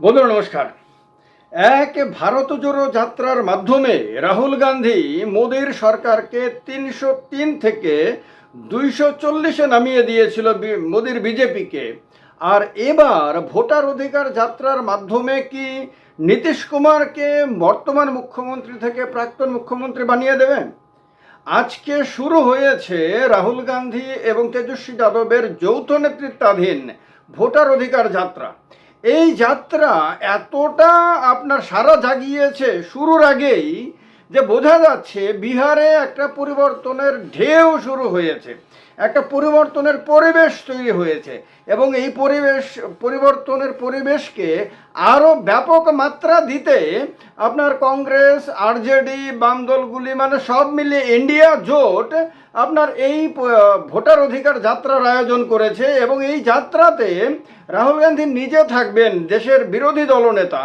বন্ধুরা, নমস্কার। এক ভারত জোড়ো যাত্রার মাধ্যমে রাহুল গান্ধী মোদীর সরকারকে তিনশো তিন থেকে দুইশো চল্লিশে নামিয়ে দিয়েছিল মোদীর বিজেপিকে। আর এবার ভোটার অধিকার যাত্রার মাধ্যমে কি নীতিশ কুমারকে বর্তমান মুখ্যমন্ত্রী থেকে প্রাক্তন মুখ্যমন্ত্রী বানিয়ে দেবেন? আজকে শুরু হয়েছে রাহুল গান্ধী এবং তেজস্বী যাদবের যৌথ নেতৃত্বাধীন ভোটার অধিকার যাত্রা। এই যাত্রা এতটা আপনার সারা জাগিয়েছে শুরুর আগেই যে বোঝা যাচ্ছে বিহারে একটা পরিবর্তনের ঢেউ শুরু হয়েছে, একটা পরিবর্তনের পরিবেশ তৈরি হয়েছে এবং এই পরিবেশ, পরিবর্তনের পরিবেশকে আরও ব্যাপক মাত্রা দিতে আপনার কংগ্রেস, আরজেডি বাম দলগুলি মানে সব মিলিয়ে ইন্ডিয়া জোট আপনার এই ভোটার অধিকার যাত্রার আয়োজন করেছে এবং এই যাত্রাতে রাহুল গান্ধী নিজে থাকবেন দেশের বিরোধী দলনেতা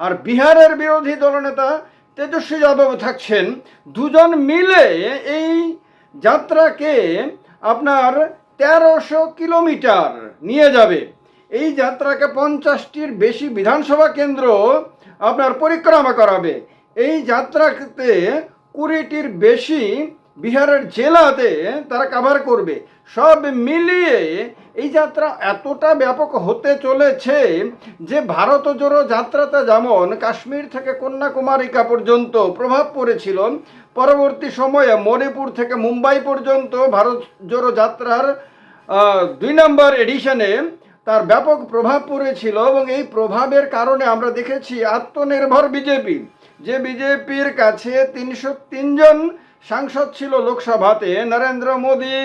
আর বিহারের বিরোধী দলনেতা তেজস্বী যাদব থাকছেন। দুজন মিলে এই যাত্রাকে আপনার তেরোশো কিলোমিটার নিয়ে যাবে। এই যাত্রাকে পঞ্চাশটির বেশি বিধানসভা কেন্দ্র আপনার পরিক্রমা করাবে। এই যাত্রাতে কুড়িটির বেশি বিহারের জেলাতে তারা কাভার করবে। সব মিলিয়ে এই যাত্রা এতটা ব্যাপক হতে চলেছে যে ভারত জোড়ো যাত্রাতে যেমন কাশ্মীর থেকে কন্যাকুমারিকা পর্যন্ত প্রভাব পড়েছিল, পরবর্তী সময়ে মণিপুর থেকে মুম্বাই পর্যন্ত ভারত জোড়ো যাত্রার দুই নম্বর এডিশনে তার ব্যাপক প্রভাব পড়েছিল এবং এই প্রভাবের কারণে আমরা দেখেছি আত্মনির্ভর বিজেপি। যে বিজেপির কাছে তিনশো তিনজন সাংসদ ছিল লোকসভাতে নরেন্দ্র মোদী।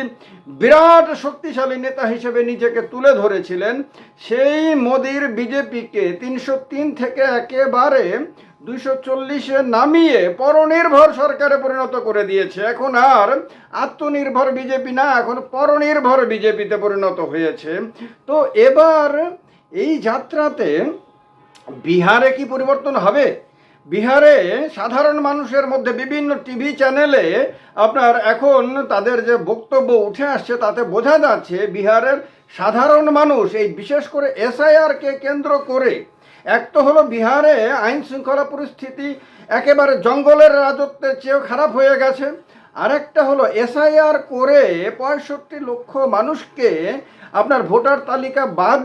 বিরাট শক্তিশালী নেতা হিসেবে নিজেকে তুলে ধরেছিলেন। সেই মোদির বিজেপিকে তিনশো তিন থেকে একেবারে দুইশো চল্লিশে নামিয়ে পরনির্ভর সরকারে পরিণত করে দিয়েছে। এখন আর আত্মনির্ভর বিজেপি না, এখন পরনির্ভর বিজেপিতে পরিণত হয়েছে। তো এবার এই যাত্রাতে বিহারে কি পরিবর্তন হবে? বিহারে সাধারণ মানুষের মধ্যে বিভিন্ন টিভি চ্যানেলে আপনার এখন তাদের যে বক্তব্য উঠে আসছে, তাতে বোঝা যাচ্ছে বিহারের সাধারণ মানুষ, এই বিশেষ করে এসআইআরকে কেন্দ্র করে, এক তো হলো বিহারে আইন শৃঙ্খলা পরিস্থিতি একেবারে জঙ্গলের রাজত্বের চেয়েও খারাপ হয়ে গেছে। আরেকটা হলো এসআইআর করে পঁয়ষট্টি লক্ষ মানুষকে আপনার ভোটার তালিকা বাদ,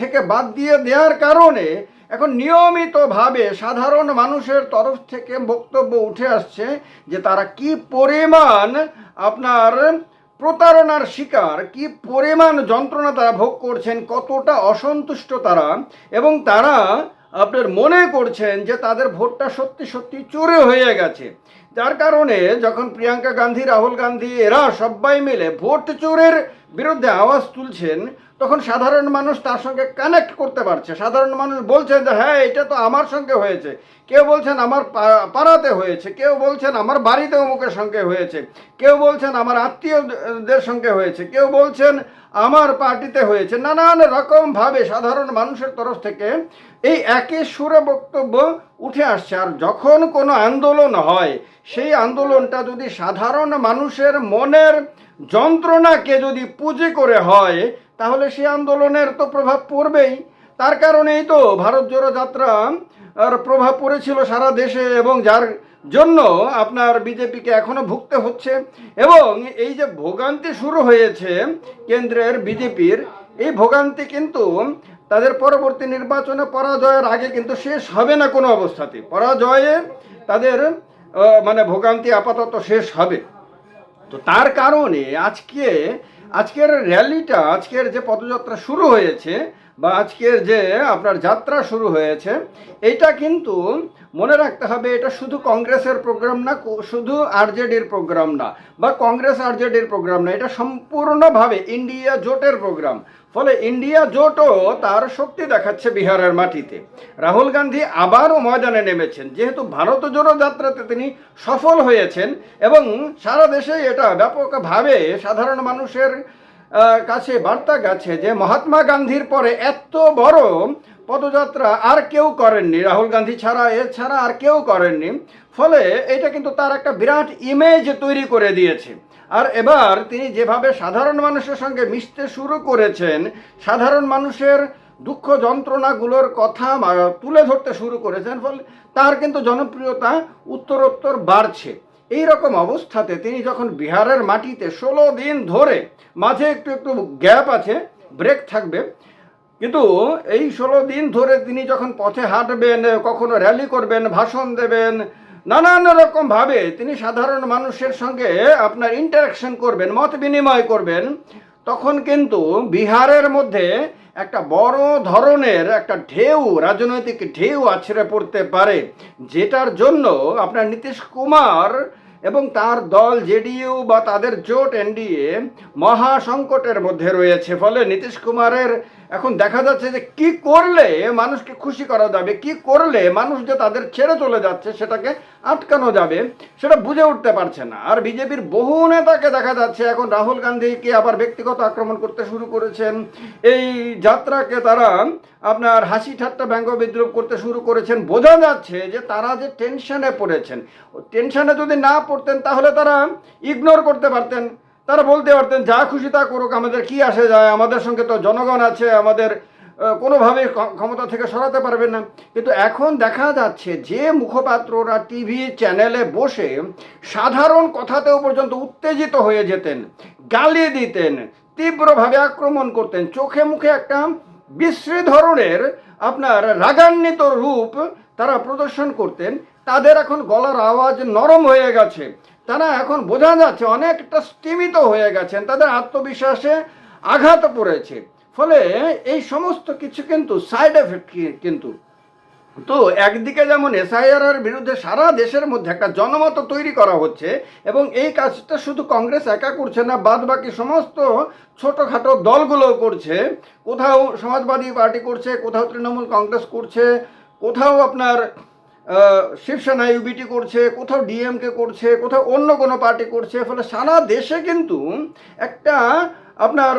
থেকে বাদ দিয়ে দেওয়ার কারণে এখন নিয়মিতভাবে সাধারণ মানুষের তরফ থেকে বক্তব্য উঠে আসছে যে তারা কি পরিমাণ আপনার প্রতারণার শিকার, কি পরিমাণ যন্ত্রণা তারা ভোগ করছেন, কতটা অসন্তুষ্ট তারা এবং তারা আপনার মনে করছেন যে তাদের ভোটটা সত্যি সত্যি চোরে হয়ে গেছে। যার কারণে যখন প্রিয়াঙ্কা গান্ধী, রাহুল গান্ধী, এরা সবাই মিলে ভোট চোরের বিরুদ্ধে আওয়াজ তুলছেন তখন সাধারণ মানুষ তার সঙ্গে কানেক্ট করতে পারছে। সাধারণ মানুষ বলছেন যে হ্যাঁ এটা তো আমার সঙ্গে হয়েছে। কেউ বলছেন, আমার পাড়াতে হয়েছে। কেউ বলছেন, আমার বাড়িতে অমুকের সঙ্গে হয়েছে। কেউ বলছেন, আমার আত্মীয়দের সঙ্গে হয়েছে। কেউ বলছেন, আমার পার্টিতে হয়েছে। নানান রকমভাবে সাধারণ মানুষের তরফ থেকে এই একই সুরে বক্তব্য উঠে আসছে। আর যখন কোনো আন্দোলন হয়, সেই আন্দোলনটা যদি সাধারণ মানুষের মনের যন্ত্রণাকে যদি পুঁজি করে হয় তাহলে সে আন্দোলনের তো প্রভাব পড়বেই। তার কারণেই তো ভারত জোড়ো যাত্রা, আর প্রভাব পড়েছিল সারা দেশে এবং যার জন্য আপনার বিজেপিকে এখনও ভুগতে হচ্ছে। এবং এই যে ভোগান্তি শুরু হয়েছে কেন্দ্রের বিজেপির, এই ভোগান্তি কিন্তু তাদের পরবর্তী নির্বাচনে পরাজয়ের আগে কিন্তু শেষ হবে না কোনো অবস্থাতে। পরাজয়ে তাদের মানে ভোগান্তি আপাতত শেষ হবে। তো তার কারণে আজকে আজকের র্যালিটা, আজকের যে পদযাত্রা শুরু হয়েছে বা আজকের যে আপনার যাত্রা শুরু হয়েছে এটা কিন্তু মনে রাখতে হবে, এটা শুধু কংগ্রেসের প্রোগ্রাম না শুধু আরজেডির প্রোগ্রাম না, বা কংগ্রেস আরজেডির প্রোগ্রাম না, এটা সম্পূর্ণভাবে ইন্ডিয়া জোটের প্রোগ্রাম ফলে ইন্ডিয়া জোটও তার শক্তি দেখাচ্ছে বিহারের মাটিতে। রাহুল গান্ধী আবারও ময়দানে নেমেছেন, যেহেতু ভারত জোড়ো যাত্রাতে তিনি সফল হয়েছেন, এবং সারা দেশে এটা ব্যাপকভাবে সাধারণ মানুষের কাছে বার্তা গেছে যে মহাত্মা গান্ধীর পরে এত বড় পদযাত্রা আর কেউ করেননি। রাহুল গান্ধী ছাড়া এছাড়া আর কেউ করেননি। ফলে এটা কিন্তু তার একটা বিরাট ইমেজ তৈরি করে দিয়েছে। আর এবার তিনি যেভাবে সাধারণ মানুষের সঙ্গে মিশতে শুরু করেছেন, সাধারণ মানুষের দুঃখ যন্ত্রণাগুলোর কথা তুলে ধরতে শুরু করেছেন, ফলে তার কিন্তু জনপ্রিয়তা উত্তরোত্তর বাড়ছে। এই রকম অবস্থাতে তিনি যখন বিহারের মাটিতে ষোলো দিন ধরে মাঝে একটু একটু গ্যাপ আছে ব্রেক থাকবে কিন্তু এই ষোলো দিন ধরে তিনি যখন পথে হাঁটবেন, কখনো র্যালি করবেন, ভাষণ দেবেন, নানান রকম ভাবে তিনি সাধারণ মানুষের সঙ্গে আপনার ইন্টারাকশন করবেন, মত বিনিময় করবেন, তখন কিন্তু বিহারের মধ্যে একটা বড় ধরনের একটা ঢেউ, রাজনৈতিক ঢেউ আছড়ে পড়তে পারে, যেটার জন্য আপনার নীতিশ কুমার এবং তার দল জেডিইউ বা তাদের জোট এনডিএ মহা সংকটের মধ্যে রয়েছে। ফলে নীতিশ কুমারের এখন দেখা যাচ্ছে যে কি করলে মানুষকে খুশি করা যাবে, কি করলে মানুষ যে তাদের ছেড়ে চলে যাচ্ছে সেটাকে আটকানো যাবে, সেটা বুঝে উঠতে পারছে না। আর বিজেপির বহু নেতাকে দেখা যাচ্ছে এখন রাহুল গান্ধীকে আবার ব্যক্তিগত আক্রমণ করতে শুরু করেছেন। এই যাত্রাকে তারা আপনার হাসি ঠাট্টা ব্যঙ্গ বিদ্রুপ করতে শুরু করেছেন। বোঝা যাচ্ছে যে তারা যে টেনশনে পড়েছেন টেনশনে যদি না পড়তেন তাহলে তারা ইগনোর করতে পারতেন। তারা বলতে পারতেন যা খুশি তা করুক আমাদের কি আসে যায়? আমাদের সঙ্গে তো জনগণ আছে আমাদের আহ, কোনোভাবেই ক্ষমতা থেকে সরাতে পারবে না। কিন্তু এখন দেখা যাচ্ছে যে মুখপাত্ররা টিভি চ্যানেলে বসে সাধারণ কথাতেও পর্যন্ত উত্তেজিত হয়ে যেতেন গালি দিতেন তীব্রভাবে আক্রমণ করতেন। চোখে মুখে একটা বিশ্রী ধরনের আপনার রাগান্বিত রূপ তারা প্রদর্শন করতেন। তাদের এখন গলার আওয়াজ নরম হয়ে গেছে। তারা এখন বোঝা যাচ্ছে অনেকটা স্তিমিত হয়ে গেছেন, তাদের আত্মবিশ্বাসে আঘাত পড়েছে। ফলে এই সমস্ত কিছু কিন্তু সাইড এফেক্ট কিন্তু? তো একদিকে যেমন এসআইআর বিরুদ্ধে সারা দেশের মধ্যে একটা জনমত তৈরি করা হচ্ছে এবং এই কাজটা শুধু কংগ্রেস একা করছে না বাদ বাকি সমস্ত ছোটোখাটো দলগুলো করছে। কোথাও সমাজবাদী পার্টি করছে, কোথাও তৃণমূল কংগ্রেস করছে, কোথাও আপনার শিবসেনা ইউবিটি করছে, কোথাও ডিএমকে করছে, কোথাও অন্য কোনো পার্টি করছে ফলে সারা দেশে কিন্তু একটা আপনার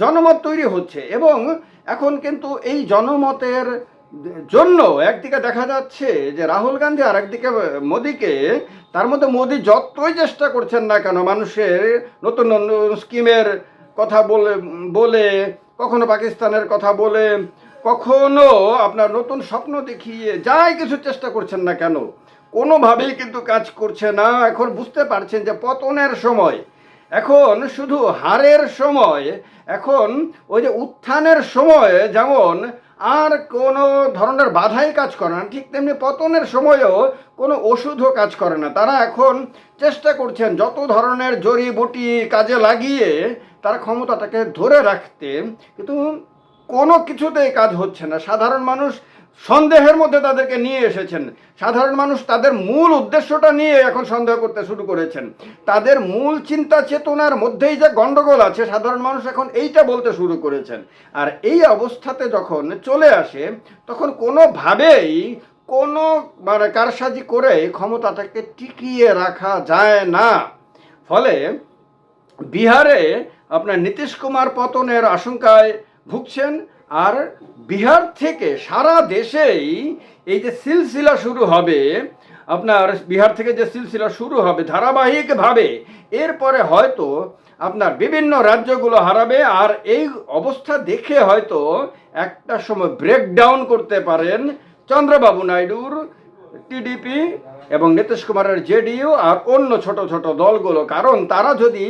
জনমত তৈরি হচ্ছে এবং এখন কিন্তু এই জনমতের জন্য একদিকে দেখা যাচ্ছে যে রাহুল গান্ধী আর একদিকে মোদিকে, তার মধ্যে মোদি যতই চেষ্টা করছেন না কেন, মানুষের নতুন নতুন স্কিমের কথা বলে বলে, কখনো পাকিস্তানের কথা বলে কখনো আপনার নতুন স্বপ্ন দেখিয়ে যাই কিছু চেষ্টা করছেন না কেন? কোনোভাবেই কিন্তু কাজ করছে না। এখন বুঝতে পারছেন যে পতনের সময়। এখন শুধু হারের সময়। এখন ওই যে উত্থানের সময় যেমন আর কোনো ধরনের বাধাই কাজ করে না। ঠিক তেমনি পতনের সময়ও কোনো ওষুধও কাজ করে না। তারা এখন চেষ্টা করছেন যত ধরনের জড়িবুটি কাজে লাগিয়ে তারা ক্ষমতাটাকে ধরে রাখতে। কিন্তু কোনো কিছুতেই কাজ হচ্ছে না। সাধারণ মানুষ সন্দেহের মধ্যে তাদেরকে নিয়ে এসেছেন। সাধারণ মানুষ তাদের মূল উদ্দেশ্যটা নিয়ে এখন সন্দেহ করতে শুরু করেছেন। তাদের মূল চিন্তা চেতনার মধ্যেই যে গণ্ডগোল আছে, সাধারণ মানুষ এখন এইটা বলতে শুরু করেছেন। আর এই অবস্থাতে যখন চলে আসে, তখন কোনোভাবেই কোনো মানে কারসাজি করে ক্ষমতাটাকে টিকিয়ে রাখা যায় না। ফলে বিহারে আপনার নীতিশ কুমার পতনের আশঙ্কায় ভুগছেন আর বিহার থেকে সারা দেশেই এই যে সিলসিলা শুরু হবে, আপনার বিহার থেকে যে সিলসিলা শুরু হবে ধারাবাহিকভাবে, এরপরে হয়তো আপনার বিভিন্ন রাজ্যগুলো হারাবে। আর এই অবস্থা দেখে হয়তো একটা সময় ব্রেকডাউন করতে পারেন চন্দ্রবাবু নাইডুর। টিডিপি এবং নীতিশ কুমারের জেডিইউ আর অন্য ছোট ছোট দলগুলো। কারণ তারা যদি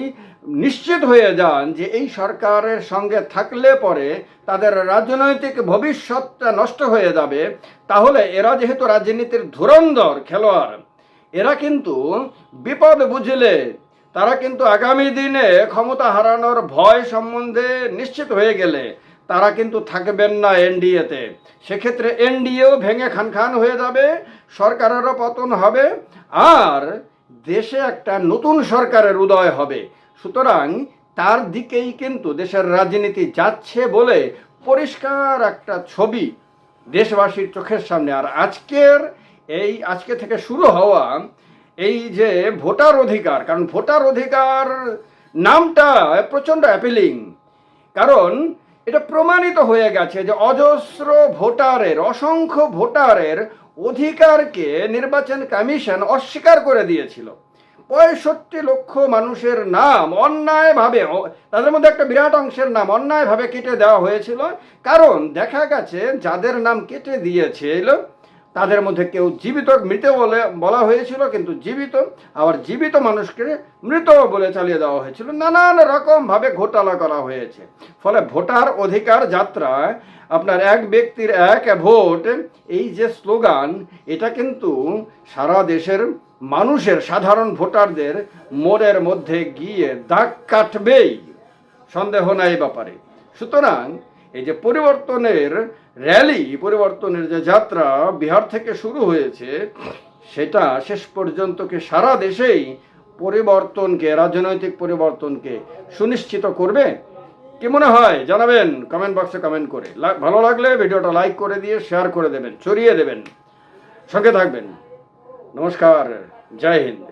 নিশ্চিত হয়ে যান যে এই সরকারের সঙ্গে থাকলে পরে তাদের রাজনৈতিক ভবিষ্যৎটা নষ্ট হয়ে যাবে, তাহলে এরা যেহেতু রাজনীতির ধুরন্ধর খেলোয়াড়, এরা কিন্তু বিপদ বুঝলে তারা কিন্তু আগামী দিনে ক্ষমতা হারানোর ভয় সম্বন্ধে নিশ্চিত হয়ে গেলে তারা কিন্তু থাকবেন না এনডিএতে। সেক্ষেত্রে এনডিএও ভেঙে খান খান হয়ে যাবে, সরকারেরও পতন হবে, আর দেশে একটা নতুন সরকারের উদয় হবে। সুতরাং তার দিকেই কিন্তু দেশের রাজনীতি যাচ্ছে বলে পরিষ্কার একটা ছবি দেশবাসীর চোখের সামনে। আর আজকের এই, আজকে থেকে শুরু হওয়া এই যে ভোটার অধিকার, কারণ ভোটার অধিকার নামটা প্রচণ্ড অ্যাপিলিং কারণ এটা প্রমাণিত হয়ে গেছে যে অজস্র ভোটারের, অসংখ্য ভোটারের অধিকারকে নির্বাচন কমিশন অস্বীকার করে দিয়েছিল। পঁয়ষট্টি লক্ষ মানুষের নাম অন্যায়ভাবে তাদের মধ্যে একটা বিরাট অংশের নাম অন্যায়ভাবে কেটে দেওয়া হয়েছিল। কারণ দেখা গেছে যাদের নাম কেটে দিয়েছিল তাদের মধ্যে কেউ জীবিত, মৃত বলে বলা হয়েছিল, কিন্তু জীবিত, আবার জীবিত মানুষকে মৃত বলে চালিয়ে দেওয়া হয়েছিল। নানান রকমভাবে ঘোটালা করা হয়েছে। ফলে ভোটার অধিকার যাত্রায় আপনার এক ব্যক্তির এক ভোট, এই যে স্লোগান, এটা কিন্তু সারা দেশের মানুষের, সাধারণ ভোটারদের মোড়ের মধ্যে গিয়ে দাগ কাটবেই। সন্দেহ নাই ব্যাপারে। সুতরাং এই যে পরিবর্তনের র্যালি পরিবর্তনের যে যাত্রা বিহার থেকে শুরু হয়েছে, সেটা শেষ পর্যন্ত কি সারা দেশেই পরিবর্তনকে, রাজনৈতিক পরিবর্তনকে সুনিশ্চিত করবে? কি মনে হয়? জানাবেন কমেন্ট বক্সে কমেন্ট করে। ভালো লাগলে ভিডিওটা লাইক করে দিয়ে শেয়ার করে দেবেন, ছড়িয়ে দেবেন। সঙ্গে থাকবেন। নমস্কার, জয় হিন্দ।